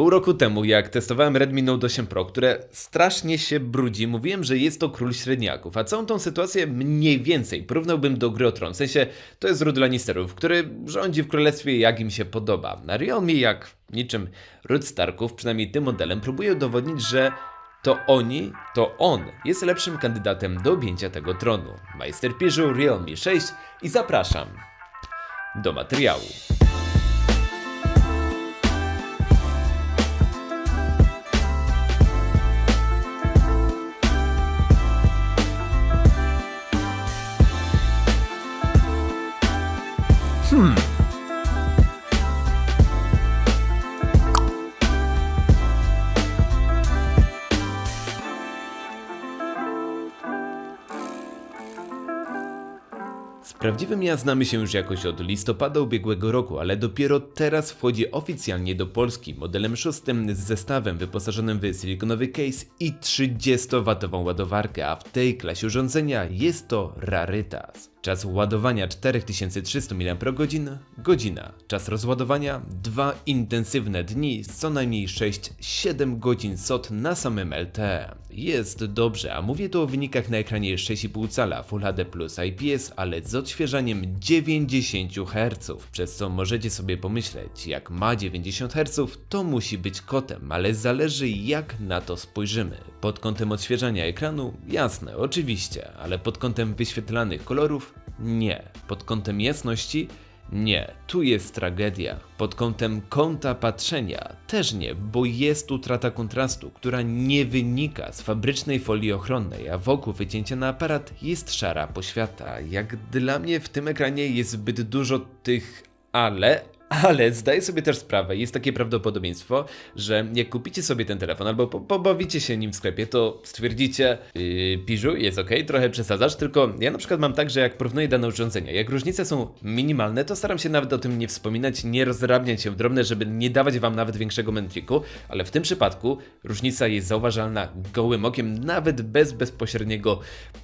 Pół roku temu, jak testowałem Redmi Note 8 Pro, które strasznie się brudzi, mówiłem, że jest to król średniaków, a całą tą sytuację mniej więcej porównałbym do gry o Tron. W sensie, to jest ród Lannisterów, który rządzi w królestwie jak im się podoba. Na Realme, jak niczym ród Starków, przynajmniej tym modelem, próbuje udowodnić, że to oni, to on jest lepszym kandydatem do objęcia tego tronu. Majster Piżu, Realme 6 i zapraszam do materiału. Z prawdziwym ja znamy się już jakoś od listopada ubiegłego roku, ale dopiero teraz wchodzi oficjalnie do Polski modelem szóstym z zestawem wyposażonym w silikonowy case i 30W ładowarkę, a w tej klasie urządzenia jest to rarytas. Czas ładowania 4300 mAh, godzina. Czas rozładowania 2 intensywne dni, z co najmniej 6-7 godzin SOT na samym LTE. Jest dobrze, a mówię tu o wynikach na ekranie 6,5 cala Full HD plus IPS, ale z odświeżaniem 90 Hz, przez co możecie sobie pomyśleć, jak ma 90 Hz, to musi być kotem, ale zależy jak na to spojrzymy. Pod kątem odświeżania ekranu, jasne, oczywiście, ale pod kątem wyświetlanych kolorów, nie. Pod kątem jasności, nie, tu jest tragedia. Pod kątem kąta patrzenia też nie, bo jest utrata kontrastu, która nie wynika z fabrycznej folii ochronnej, a wokół wycięcia na aparat jest szara poświata. Jak dla mnie w tym ekranie jest zbyt dużo tych ale, ale zdaję sobie też sprawę, jest takie prawdopodobieństwo, że jak kupicie sobie ten telefon albo po, pobawicie się nim w sklepie, to stwierdzicie, yy, Piżu, jest ok, trochę przesadzasz, tylko ja na przykład mam tak, że jak porównuję dane urządzenia, jak różnice są minimalne, to staram się nawet o tym nie wspominać, nie rozdrabniać się w drobne, żeby nie dawać wam nawet większego mętliku, ale w tym przypadku różnica jest zauważalna gołym okiem, nawet bez bezpośredniego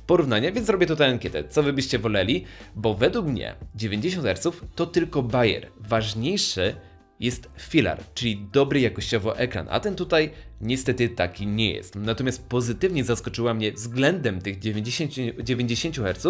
porównania, więc zrobię tutaj ankietę, co wy byście woleli, bo według mnie 90 Hz to tylko bajer. Ważniejszy jest filar, czyli dobry jakościowo ekran, a ten tutaj niestety taki nie jest. Natomiast pozytywnie zaskoczyła mnie względem tych 90, 90 Hz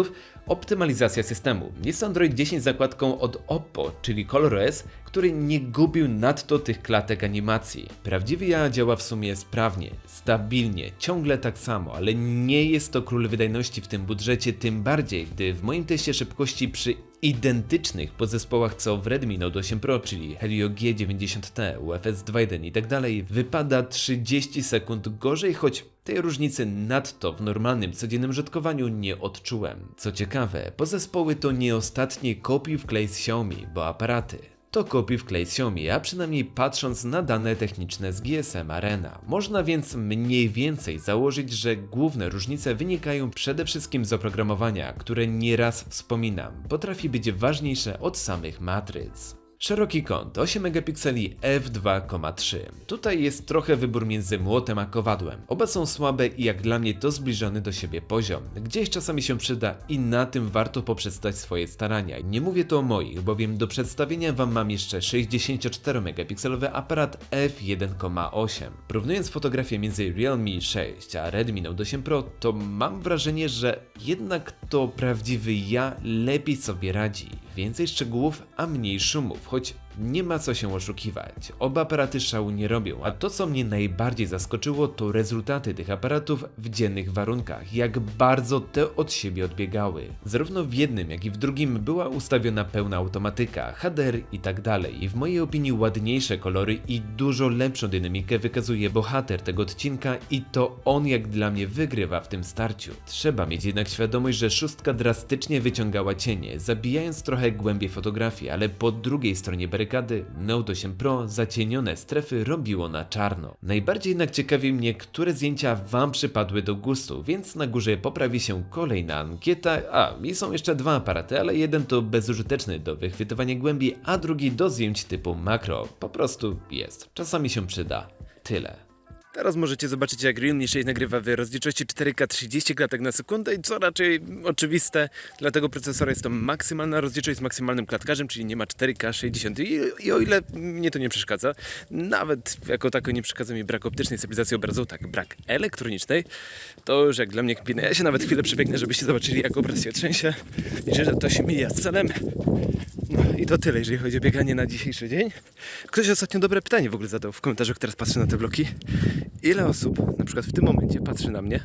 optymalizacja systemu. Jest Android 10 z zakładką od Oppo, czyli ColorOS, który nie gubił nadto tych klatek animacji. Prawdziwy ja działa w sumie sprawnie, stabilnie, ciągle tak samo, ale nie jest to król wydajności w tym budżecie, tym bardziej, gdy w moim teście szybkości przy identycznych podzespołach co w Redmi Note 8 Pro, czyli Helio G90T, UFS 2.1 i tak dalej, wypada 30 sekund gorzej, choć tej różnicy nadto w normalnym, codziennym użytkowaniu nie odczułem. Co ciekawe, podzespoły to nie ostatnie kopii wklej z Xiaomi, bo aparaty to kopii wklej z Xiaomi, a przynajmniej patrząc na dane techniczne z GSM Arena. Można więc mniej więcej założyć, że główne różnice wynikają przede wszystkim z oprogramowania, które nieraz wspominam, potrafi być ważniejsze od samych matryc. Szeroki kąt 8 megapikseli f2,3. Tutaj jest trochę wybór między młotem a kowadłem. Oba są słabe i jak dla mnie to zbliżony do siebie poziom. Gdzieś czasami się przyda i na tym warto poprzestać swoje starania. Nie mówię to o moich, bowiem do przedstawienia wam mam jeszcze 64 megapikselowy aparat f1,8. Porównując fotografię między Realme 6 a Redmi Note 8 Pro, to mam wrażenie, że jednak to prawdziwy ja lepiej sobie radzi. Więcej szczegółów, a mniej szumów, choć nie ma co się oszukiwać. Oba aparaty szału nie robią, a to co mnie najbardziej zaskoczyło to rezultaty tych aparatów w dziennych warunkach, jak bardzo te od siebie odbiegały. Zarówno w jednym, jak i w drugim była ustawiona pełna automatyka, HDR i tak dalej. I w mojej opinii ładniejsze kolory i dużo lepszą dynamikę wykazuje bohater tego odcinka i to on jak dla mnie wygrywa w tym starciu. Trzeba mieć jednak świadomość, że szóstka drastycznie wyciągała cienie, zabijając trochę głębiej fotografii, ale po drugiej stronie barykady Note 8 Pro zacienione strefy robiło na czarno. Najbardziej jednak ciekawi mnie, które zdjęcia Wam przypadły do gustu, więc na górze poprawi się kolejna ankieta. A, i są jeszcze dwa aparaty, ale jeden to bezużyteczny do wychwytywania głębi, a drugi do zdjęć typu makro. Po prostu jest. Czasami się przyda. Tyle. Teraz możecie zobaczyć, jak Realme 6 nagrywa w rozdzielczości 4K 30 klatek na sekundę i co raczej oczywiste, dla tego procesora jest to maksymalna rozdzielczość z maksymalnym klatkarzem, czyli nie ma 4K 60. I, I o ile mnie to nie przeszkadza, nawet jako tako nie przeszkadza mi brak optycznej stabilizacji obrazu, tak, brak elektronicznej, to już jak dla mnie kpina. Ja się nawet chwilę przebiegnę, żebyście zobaczyli, jak obraz się trzęsie i że to się mija z celem. To tyle, jeżeli chodzi o bieganie na dzisiejszy dzień. Ktoś ostatnio dobre pytanie w ogóle zadał w komentarzu, teraz patrzę na te bloki. Ile osób na przykład w tym momencie patrzy na mnie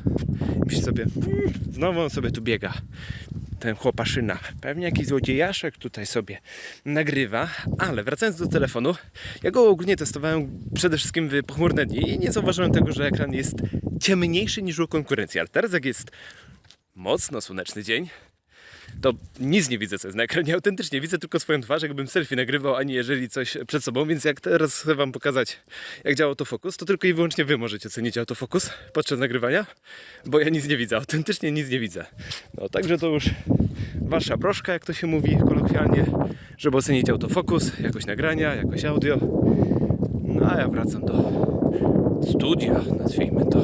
i myśli sobie, "Mm, znowu on sobie tu biega. Ten chłopaszyna. Pewnie jakiś złodziejaszek tutaj sobie nagrywa. Ale wracając do telefonu, ja go ogólnie testowałem przede wszystkim w pochmurne dni i nie zauważyłem tego, że ekran jest ciemniejszy niż u konkurencji. Ale teraz jak jest mocno słoneczny dzień, to nic nie widzę, co jest na ekranie. Autentycznie widzę tylko swoją twarz, jakbym selfie nagrywał, ani jeżeli coś przed sobą. Więc jak teraz chcę Wam pokazać, jak działa autofokus, to tylko i wyłącznie Wy możecie ocenić autofokus podczas nagrywania, bo ja nic nie widzę, autentycznie nic nie widzę. No także to już Wasza broszka, jak to się mówi kolokwialnie, żeby ocenić autofokus, jakość nagrania, jakość audio. No a ja wracam do studia, nazwijmy to.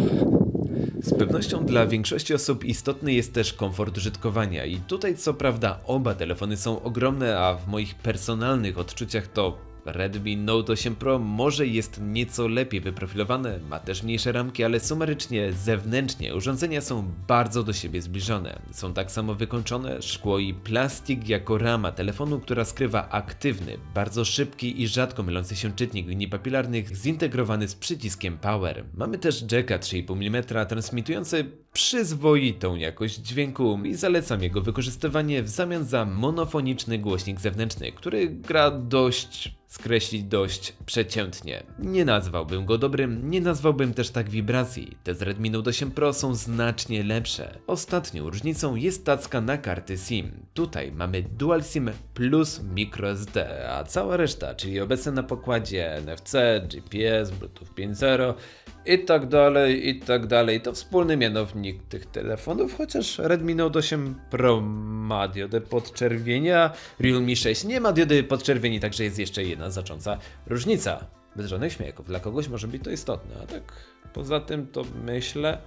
Z pewnością dla większości osób istotny jest też komfort użytkowania i tutaj co prawda oba telefony są ogromne, a w moich personalnych odczuciach to Redmi Note 8 Pro może jest nieco lepiej wyprofilowane, ma też mniejsze ramki, ale sumarycznie zewnętrznie urządzenia są bardzo do siebie zbliżone. Są tak samo wykończone szkło i plastik jako rama telefonu, która skrywa aktywny, bardzo szybki i rzadko mylący się czytnik linii papilarnych zintegrowany z przyciskiem Power. Mamy też jacka 3,5 mm transmitujący przyzwoitą jakość dźwięku i zalecam jego wykorzystywanie w zamian za monofoniczny głośnik zewnętrzny, który gra dość skreślić dość przeciętnie. Nie nazwałbym go dobrym, nie nazwałbym też tak wibracji. Te z Redmi Note 8 Pro są znacznie lepsze. Ostatnią różnicą jest tacka na karty SIM. Tutaj mamy Dual SIM plus microSD, a cała reszta, czyli obecne na pokładzie NFC, GPS, Bluetooth 5.0 i tak dalej, i tak dalej. To wspólny mianownik tych telefonów, chociaż Redmi Note 8 Pro ma diodę podczerwienia, Realme 6 nie ma diody podczerwieni, także jest jeszcze jedna znacząca różnica. Bez żadnych śmiechów. Dla kogoś może być to istotne, a tak poza tym to myślę,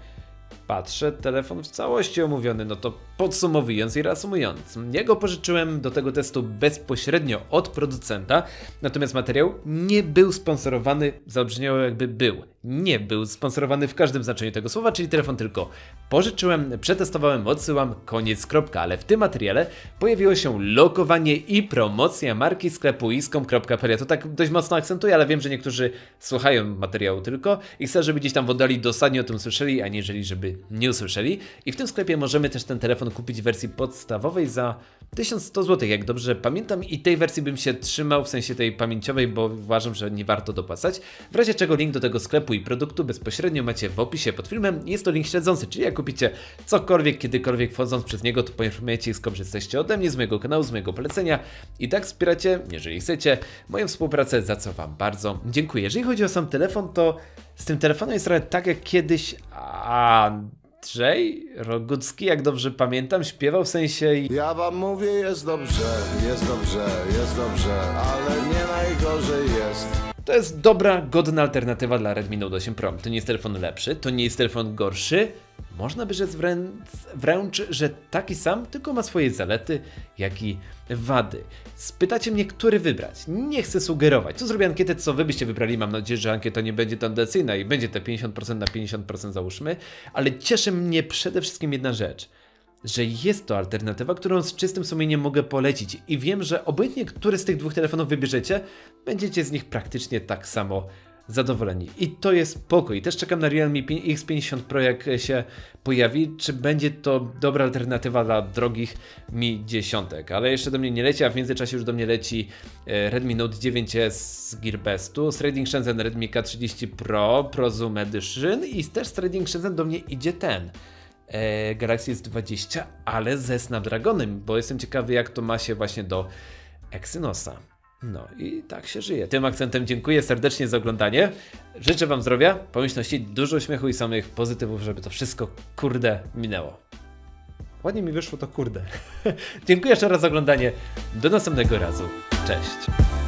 patrzę, telefon w całości omówiony, no to podsumowując i reasumując, ja go pożyczyłem do tego testu bezpośrednio od producenta, natomiast materiał nie był sponsorowany, zabrzmiało jakby był. Nie był sponsorowany w każdym znaczeniu tego słowa, czyli telefon tylko pożyczyłem, przetestowałem, odsyłam, koniec, kropka, ale w tym materiale pojawiło się lokowanie i promocja marki sklepu iskom.pl. Ja to tak dość mocno akcentuję, ale wiem, że niektórzy słuchają materiału tylko i chcę, żeby gdzieś tam w oddali dosadnie o tym słyszeli, aniżeli żeby nie usłyszeli. I w tym sklepie możemy też ten telefon kupić w wersji podstawowej za 1100 zł, jak dobrze pamiętam i tej wersji bym się trzymał, w sensie tej pamięciowej, bo uważam, że nie warto dopłacać. W razie czego link do tego sklepu i produktu bezpośrednio macie w opisie pod filmem. Jest to link śledzący, czyli jak kupicie cokolwiek, kiedykolwiek wchodząc przez niego, to poinformujecie, skąd jesteście ode mnie, z mojego kanału, z mojego polecenia i tak wspieracie, jeżeli chcecie, moją współpracę, za co Wam bardzo dziękuję. Jeżeli chodzi o sam telefon, to z tym telefonem jest trochę tak jak kiedyś Andrzej Rogucki, jak dobrze pamiętam, śpiewał w sensie Ja wam mówię, jest dobrze, jest dobrze, jest dobrze, ale nie najgorzej jest. To jest dobra, godna alternatywa dla Redmi Note 8 Pro. To nie jest telefon lepszy, to nie jest telefon gorszy. Można by rzec wręcz, wręcz, że taki sam, tylko ma swoje zalety, jak i wady. Spytacie mnie, który wybrać. Nie chcę sugerować. Tu zrobię ankietę, co wy byście wybrali. Mam nadzieję, że ankieta nie będzie tendencyjna i będzie te 50% na 50% załóżmy. Ale cieszy mnie przede wszystkim jedna rzecz że jest to alternatywa, którą z czystym sumieniem mogę polecić i wiem, że obojętnie który z tych dwóch telefonów wybierzecie, będziecie z nich praktycznie tak samo zadowoleni. I to jest spokój. Też czekam na Realme X50 Pro jak się pojawi, czy będzie to dobra alternatywa dla drogich Mi dziesiątek. Ale jeszcze do mnie nie leci, a w międzyczasie już do mnie leci e, Redmi Note 9S z Gearbestu, z Trading Shenzhen Redmi K30 Pro, Pro Zoom Edition i też z Trading Shenzhen do mnie idzie ten e, Galaxy S20, ale ze Snapdragonem, bo jestem ciekawy jak to ma się właśnie do Exynosa. No i tak się żyje. Tym akcentem dziękuję serdecznie za oglądanie. Życzę Wam zdrowia, pomyślności, dużo uśmiechu i samych pozytywów, żeby to wszystko kurde minęło. Ładnie mi wyszło to kurde. dziękuję jeszcze raz za oglądanie. Do następnego razu. Cześć.